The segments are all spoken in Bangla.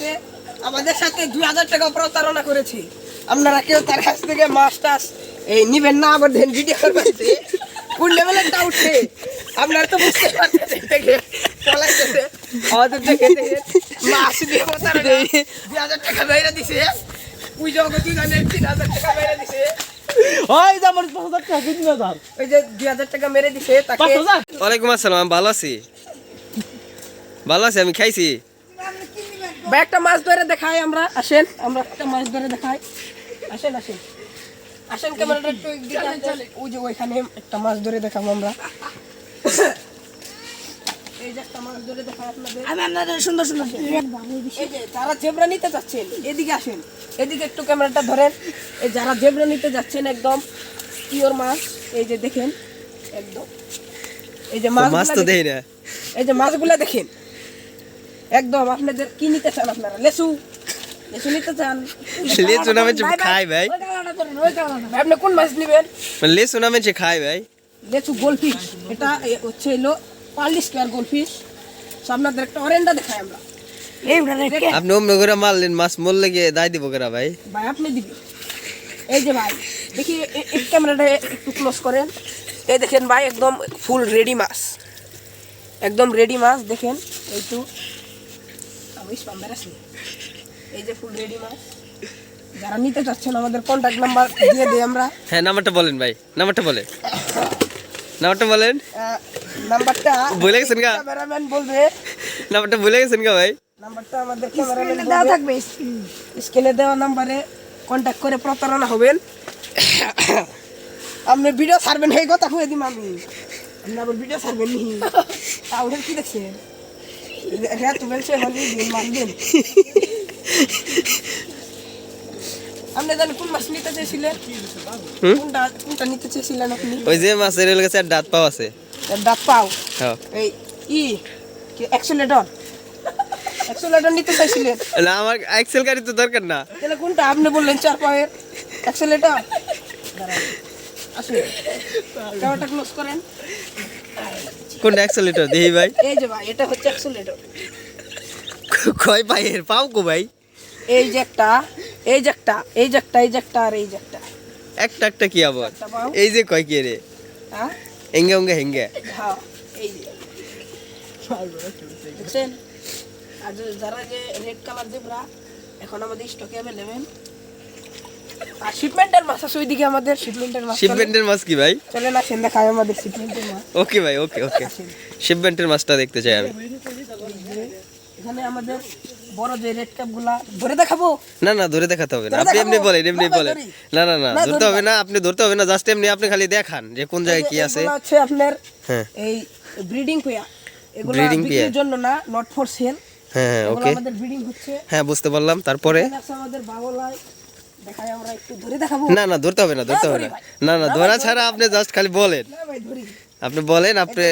হচ্ছে আমাদের সাথে দুই হাজার টাকা প্রতারণা করেছে। আপনারা কেউ তার কাছ থেকে মাছ টাছ এই নিবেন না আবার ধেন ভিডিও করবেছে কোন লেভেলেরটা উঠছে আপনারা তো বুঝতে পারছেন দেখে পলাইতেছে আমাদের দেখে দেখে মাছ দিয়ে প্রতারণা। দুই হাজার টাকা দিছে। তিন হাজার তিন হাজার টাকা দিছে ভালো আছি আমি খাইছি। ভাই একটা মাছ ধরে দেখাই আমরা। আসেন আমরা একটা মাছ ধরে দেখাই। আসেন আসেন। আসেন ক্যামেরাটা একটু। ওই যে ওইখানে একটা মাছ ধরে দেখাবো আমরা। এই যে একটা মাছ ধরে দেখাই আপনাদের। আমি আপনাদের সুন্দর সুন্দর। এই যে যারা জেবরা নিতে যাচ্ছেন এদিকে আসেন। এদিকে একটু ক্যামেরাটা ধরেন। এই যারা জেবরা নিতে যাচ্ছেন একদম পিওর মাছ এই যে দেখেন একদম। এই যে মাছ মাছ তো দেই না। এই যে মাছগুলা দেখেন। একদম আপনাদের কি নিতে চান আপনারা? লেসু লেসু নিতে চান? লেচু নামে যে খাই ভাই। ওই কালারটা করেন ওই কালারটা। ভাই, আপনি কোন মাছ নেবেন? মানে লেচু নামে যে খাই ভাই। লেচু গোলফিশ এটা এ, হচ্ছে এলো পাল্লি স্কোয়ার গোলফিশ তো আপনাদের একটা অরেন্ডা দেখাই আমরা। এইটা রেখে আপনি অমনি করে মারলেন মাছ মরলে গিয়ে দায় দিব কেরা ভাই? ভাই আপনি দিবেন। এই যে ভাই দেখি এ- এই ক্যামেরাটা একটু ক্লোজ করেন। এই দেখেন ভাই একদম ফুল রেডি মাছ। একদম রেডি মাছ দেখেন। এই তো। এই যে ফুল রেডি মাছ যারা নিতে চাচ্ছেন আমাদের কন্ট্যাক্ট নাম্বার দিয়ে দিই আমরা। হ্যাঁ নাম্বারটা বলেন ভাই। নাম্বারটা বলেন। নাম্বারটা বলেন। নাম্বারটা ভুলে গেছেন গা? ক্যামেরাম্যান বলবে। নাম্বারটা ভুলে গেছেন গা ভাই। নাম্বারটা আমাদের ক্যামেরাম্যান দেওয়া থাকবে স্ক্রিনে দেওয়া নাম্বারে কন্ট্যাক্ট করে প্রতারণা হবেন। আপনি ভিডিও ছাড়বেন এই কথা কয়ে দিম আমি। আপনি আবার ভিডিও ছাড়বেন নি। তাহলে কি দেখছেন? মারবেন আপনি জানেন কোন মাছ নিতে চেয়েছিলেন? হুম? কোনটা কোনটা নিতে চেয়েছিলেন আপনি? ওই যে মাছের রেল গেছে দাঁত পাও আছে। দাঁত পাও? হ্যাঁ। এই ই কি অ্যাক্সেলেটর? অ্যাক্সেলেটর নিতে চাইছিলেন? না আমার এক্সেল গাড়ি তো দরকার না। তাহলে কোনটা? আপনি বললেন চার অ্যাক্সেলেটর। ক্যামেরাটা ক্লোজ করেন। কোনটা এক্সেলেটর দেখি ভাই। এই যে ভাই এটা হচ্ছে অ্যাক্সেলেটর কয় পায়ের পাও কো ভাই। এই যে একটা এই যে একটা এই যে একটা এই যে একটা আর এই যে একটা। একটা একটা কি আবার? এই যে কয় কি রে হ্যাঁ? এঙ্গে উঙ্গে হেঙ্গে। হ্যাঁ এই যে। দেখছেন? আর যারা যে রেড কালার জেব্রা এখন আমাদের স্টকে অ্যাভেলেবেল আর শিপমেন্টের মাছ আছে ওইদিকে আমাদের শিপমেন্টের মাছ শিপমেন্টের মাছ কি ভাই? দেখায় আমাদের শিপমেন্টের মাছ ওকে ভাই ওকে ওকে শিপমেন্টের মাছটা দেখতে চাই আমি। এখানে আমাদের বড় যে রেড কাপগুলা ধরে দেখাবো? না না ধরে দেখাতে হবে না। আপনি এমনি বলেন এমনি বলেন। না না না ধরতে হবে না আপনি ধরতে হবে না জাস্ট এমনি আপনি খালি দেখান যে কোন জায়গায় কি আছে। আপনার হ্যাঁ। এই ব্রিডিং পেয়া এগুলো বিক্রির। জন্য না নট ফর সেল হ্যাঁ হ্যাঁ ওকে আমাদের ব্রিডিং হচ্ছে। হ্যাঁ বুঝতে পারলাম। তারপরে? আমাদের বাবলাই না না ধরতে হবে না ধরতে হবে না। না না না, ধরা ছাড়া আপনি জাস্ট খালি বলেন। না আপনি বলেন আপনি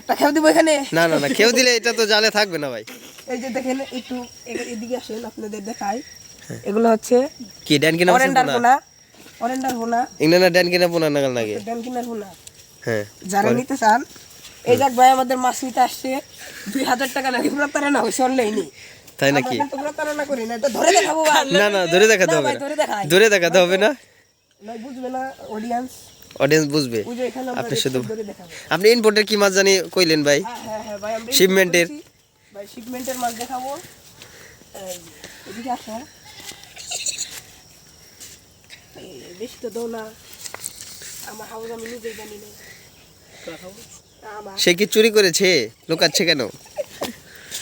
একটা খেয়ে দিব এখানে। না না না কেউ দিলে এটা তো জালে থাকবে না ভাই। এই যে দেখেন একটু এদিকে আসেন আপনাদের দেখাই। এগুলো হচ্ছে কি ড্যান কিনা অরেন্ডার বোনা? অরেন্ডার বোনা। ইংনা না ড্যান কিনা পোনা নাগাল নাকি? ড্যানকিনার বোনা। হ্যাঁ যারা নিতে চান এই যাক ভাই আমাদের মাছ নিতে আসছে। দুই হাজার টাকা নাকি প্রতারণা হয়েছে অনলাইনে তাই নাকি? না। না ধরে দেখাতে হবে ধরে দেখাতে হবে না। অডিয়েন্স বুঝবে আপনি শুধু আপনি ইম্পোর্টের কি মাছ জানি কইলেন ভাই? হ্যাঁ হ্যাঁ হ্যাঁ। ভাই শিপমেন্টের মাছ দেখাবো। এই, এদিকে আসো। এই, বেশি তো দৌ না। আমার হাউস আমি নিজেই জানি না। সে কি চুরি করেছে? লুকাচ্ছে কেন?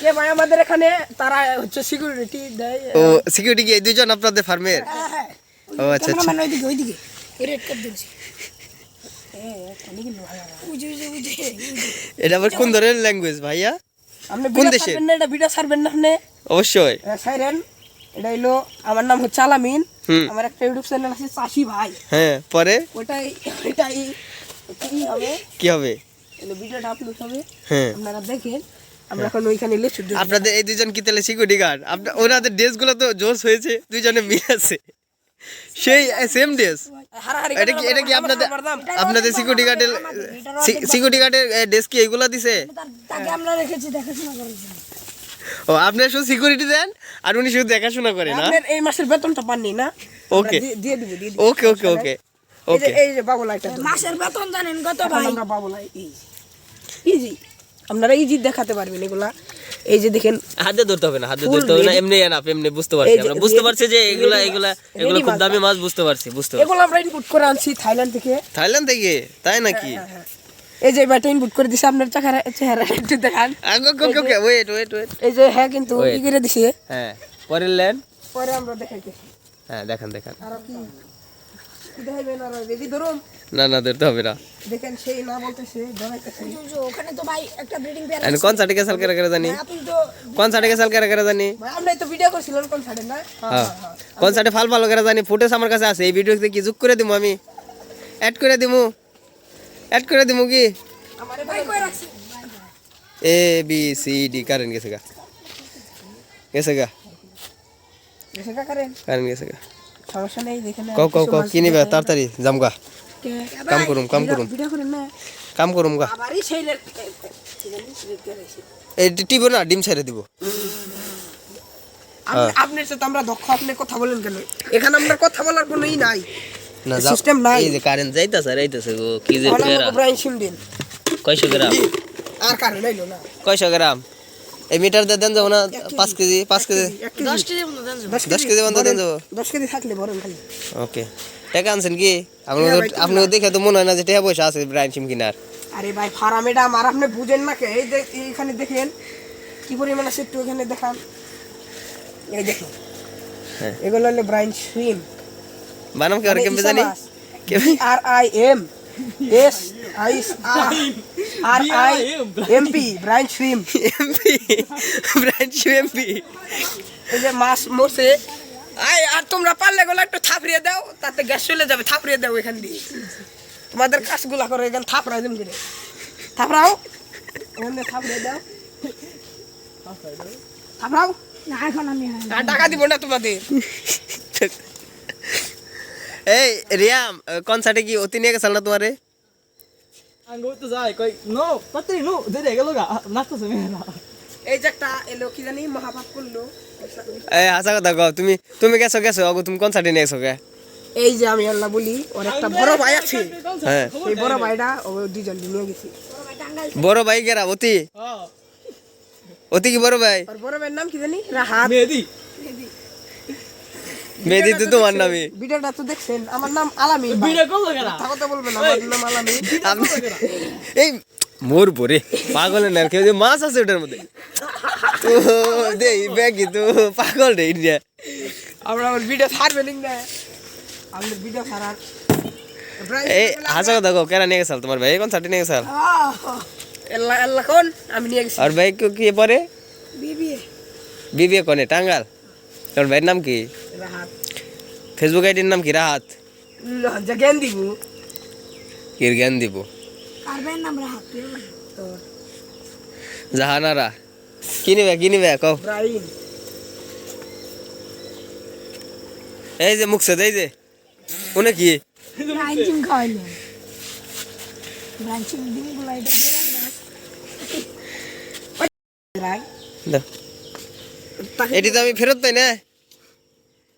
কে ভাই আমাদের এখানে তারা হচ্ছে সিকিউরিটি দেয়। ও সিকিউরিটি কি? এই দুজন আপনাদের ফার্মের হ্যাঁ হ্যাঁ ও আচ্ছা আচ্ছা। ক্যামেরাম্যান ওইদিকে ওইদিকে। রেড কাপ এটা আবার কোন ধরনের ল্যাঙ্গুয়েজ ভাইয়া? আপনি কোন এটা ভিডিও ছাড়বেন না আপনি? অবশ্যই। সাইরেন এটা হইল আমার নাম হচ্ছে আলামিন। আমার একটা ইউটিউব চ্যানেল আছে চাষি ভাই। হ্যাঁ পরে? ওটাই ওইটাই কি হবে? কি হবে? ভিডিওটা আপলোড হবে। হ্যাঁ। আপনারা দেখেন। আমরা এখন ওইখানে আপনাদের এই দুজন কি তাহলে সিকিউরিটি গার্ড আপনার ওনাদের ড্রেসগুলো তো জোস হয়েছে দুজনে মিল আছে। সেই সেম ড্রেস এটা কি এটা কি আপনাদের আপনাদের সিকিউরিটি গার্ডের সিকিউরিটি গার্ডের ড্রেস কি এইগুলো দিছে? আমরা রেখেছি দেখাশোনা করার ও আপনি শুধু সিকিউরিটি দেন আর উনি শুধু দেখাশোনা করে না? আপনার এই মাসের বেতনটা পাননি না Okay. দিয়ে- দিব দিয়ে দিব। ওকে ওকে ওকে ওকে এই যে বাবুলাইটা মাসের বেতন জানেন কত ভাই? আমরা বাবুলাই ইজি। ইজি। আপনারা ইজি দেখাতে পারবেন এগুলা। এই যে দেখেন হাতে ধরতে হবে না হাতে ধরতে হবে না এমনি এনাফ এমনি বুঝতে পারছি আমরা। বুঝতে পারছি যে এগুলা এগুলা এগুলো খুব দামি মাছ। বুঝতে পারছি বুঝতে পারছি। এগুলো আমরা ইনপুট করে আনছি থাইল্যান্ড থেকে। থাইল্যান্ড থেকে? তাই নাকি? হ্যাঁ, এই যে ব্যাটা ইনপুট করে দিছে আপনার চেহারা চেহারা একটু দেখান। Okay okay wait wait wait এই যে হ্যাঁ কিন্তু. ই করে দিছে। হ্যাঁ পরের ল্যান্ড পরে আমরা দেখাইতেছি। হ্যাঁ দেখান দেখান। আর কি? কি দেখাইবেন আর রেডি ধরুন। না না ধরতে হবে না। দেখেন সেই না বলতেছে ওখানে তো ভাই একটা ব্রিডিং পেয়ার কোন সাইডে গেছাল করে করে জানি? আপনি তো কোন সাইডে গেছাল করে করে জানি? ভাই আমরাই তো ভিডিও করছিলাম কোন সাইডে না? হ্যাঁ হ্যাঁ। হ্যাঁ হ্যাঁ। কোন সাইডে ফাল ভালো করে জানি? ফুটেজ আমার কাছে আছে এই ভিডিওতে কি যোগ করে দিমু আমি? অ্যাড করে দিমু। অ্যাড করে দিমু কি? আমারে ভাই কই রাখছি A B C D current গেছে গা। গেছে গা। গেছে কা করেন কারেন্ট গেছে গা। সমস্যা নেই দেখেন কও কও কও কি নিবে? তাড়াতাড়ি যাম গা। কাম করুম কাম করুম। ভিডিও করেন না। কাম করুম গা। এই টিপ না ডিম ছেড়ে দিব। আপনার সাথে আমরা দক্ষ আপনি কথা বলেন কেন? এখানে আমরা কথা বলার কোনো ই নাই। না System নাই। এই যে কারেন্ট যাইতাছে যাইতাছে গো কি যে পেরা ইব্রাহিম সিমদিন কয়শো গ্রাম? আর কারণ হইল না। কয়শো গ্রাম? এই মিটার দিয়ে দেন যাব না পাঁচ কেজি পাঁচ কেজি। দশ কেজি দশ দশ কেজি বন্ধ দেন যাব। দশ কেজি থাকলে বরং খালি। ওকে। টাকা আনছেন কি? আপনার দেখে তো মনে হয় না যে টাকা পয়সা আছে ব্রাইন সিম কিনার। আরে ভাই ফার্ম এটা আমার আপনি বুঝেন না কে? এই এইখানে দেখেন কি পরিমাণ আছে একটু এখানে দেখান। এই দেখুন হ্যাঁ। এগুলো হলো ব্রাইন সুইম বানাম কি আর কেমনে জানি? আর I M S I R I M P brine shrimp MP brine shrimp MP এই যে মাছ মরছে। আই আর তোমরা পারলে গুলো একটু থাপড়িয়ে দাও তাতে গ্যাস চলে যাবে থাপড়িয়ে দাও এখান দিয়ে। তোমাদের কাজগুলা করো এখানে থাপড়াই দিন করে। থাপড়াও। এখান দিয়ে থাপড়িয়ে দাও। থাপড়াও। না এখন আমি আর টাকা দিব না তোমাদের। এই রিয়াম কোন সাইডে কি অতি নিয়ে গেছাল না তোমারে? আঙ্গো তো যাই কই নো পাত্রি নো দে দে গেল গা নাচতেছে মেয়েরা। এই যে একটা এলো কি জানি মহাপাপ করল। এই হাসা কথা কও তুমি তুমি গেছো গেছো অগো তুমি কোন সাইডে নিয়ে গেছো গে? এই যে আমি আল্লাহ বলি ওর একটা বড় ভাই আছে। হ্যাঁ। এই বড় ভাইটা ও দুজন নিয়ে গেছি। বড় ভাই গেরা অতি? অতি কি বড় ভাই? আর বড় ভাইয়ের নাম কি জানি? রাহাত। মেহেদি। মেহেদি তো তোমার নামে ভিডিওটা তো দেখছেন। আমার নাম আলামি ভিডিও কল গেলা? কথা বলবেন আমার নাম আলামি এই মোর পরে পাগলের নাম কেউ মাছ আছে ওটার মধ্যে। তো দে ব্যাগি তো? পাগল রে ইন্ডিয়া। আমরা আমার ভিডিও ছাড়বেন না আমাদের ভিডিও ছাড়ার এই হাসা কথা কেরা নিয়ে গেছাল তোমার ভাই? কোন সাইডে নিয়ে গেছাল এল্লা এল্লা কোন? আমি নিয়ে গেছি। আর ভাই কেউ কি পরে? বিবিএ বিবিএ কোনে? টাঙ্গাল। তোর ভাইয়ের নাম কি? রাহাত। ফেসবুক আইডির নাম কি? রাহাত। জ্ঞান দিব। কির জ্ঞান দিব? জাহানারা কি নিবে কি নিবে কও। এই যে মুখছে এই যে। উনি কি? এটা তো আমি ফেরত পাই না।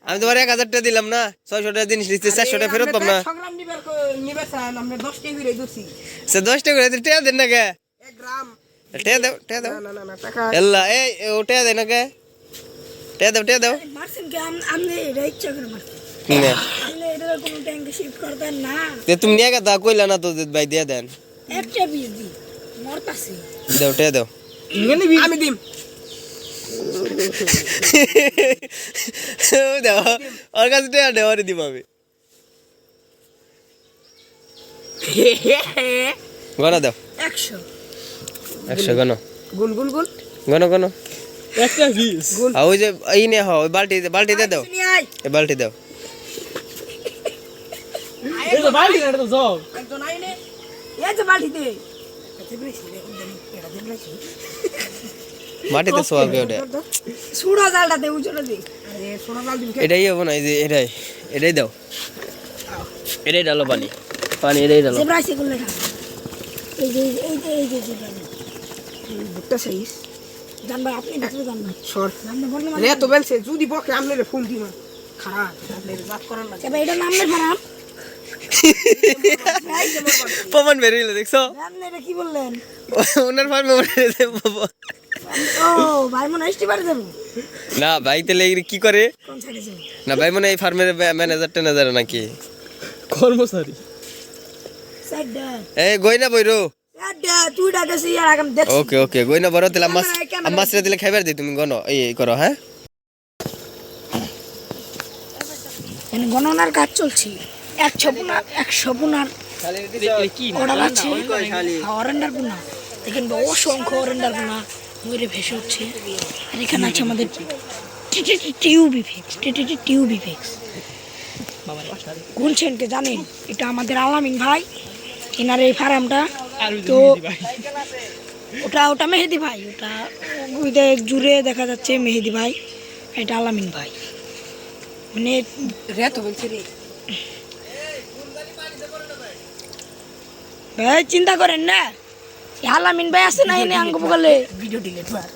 আমি তোমার এক হাজার টাকা দিলাম না? ছয়শো টাকা জিনিস নিচ্ছি চারশো টাকা ফেরত পাব না। দশ টাকা করে টাকা দেন না কে? এক গ্রাম। টাকা দাও টাকা দাও। না না না না টাকা এল্লা এই ও টাকা দেয় না কে? টাকা দাও টাকা দাও। নে। তুমি নিয়ে কইলা তো ভাই দিয়ে দেন। দাও দাও। আমি দিম। ওর কাছে টাকা দেওয়া দিব আমি। গণ দাও। একশো। একশো গণ গুন গুন। গুন গণ গণ ওই যে এই নিয়ে হও ওই বালতি বালতি দিয়ে দাও। এই বালতি দাও। না একজন আইনে এই যে মাটিতে শোয়াবে ওটা সুড়ো উজোটা দি লাল দিন এটাই হব না এই যে এটাই এটাই দাও এটাই ডালো পানি পানি এটাই ডালো এই যে এই যে এই যে ভুট্টা সাইজ আপনি সর রে তো বলছে যদি বকে আপনারে ফোন দিই না খারাপ আপনার জাত করার লাগে ভাই এটা নামের ফারাম প্রমাণ বেরিয়ে দেখছ কি বললেন ওনার ফার্মে হয় না ভাই তাহলে কি করে? না ভাই মনে এই ফার্মের ম্যানেজার ট্যানেজার নাকি? কর্মচারী। সাইডে এই গইনা বইরো ওকে ওকে গইনা বড় তাহলে মাছ। দিলে খাইবার দিই তুমি গনো এই করো হ্যাঁ? গণনার কাজ চলছে। একশো পুনা একশো পুনার অর্ডার আছে। অরেন্ডার পুনা দেখেন অসংখ্য অরেন্ডার পুনা ময়ূরে ভেসে উঠছে। আর এখানে আছে আমাদের টিউবি ফিক্স টিউবি ফিক্স গুনছেন কে জানেন? এটা আমাদের আলামিন ভাই এনার এই ফার্মটা। তো ওটা ওটা মেহেদি ভাই ওটা ওইটা জুড়ে দেখা যাচ্ছে মেহেদি ভাই এটা আলামিন ভাই। মানে রে তো বলছে রে। ভাই চিন্তা করেন না। এই আলামিন ভাই আছে না এনে আঙ্গ বগলে ভিডিও ডিলিট মার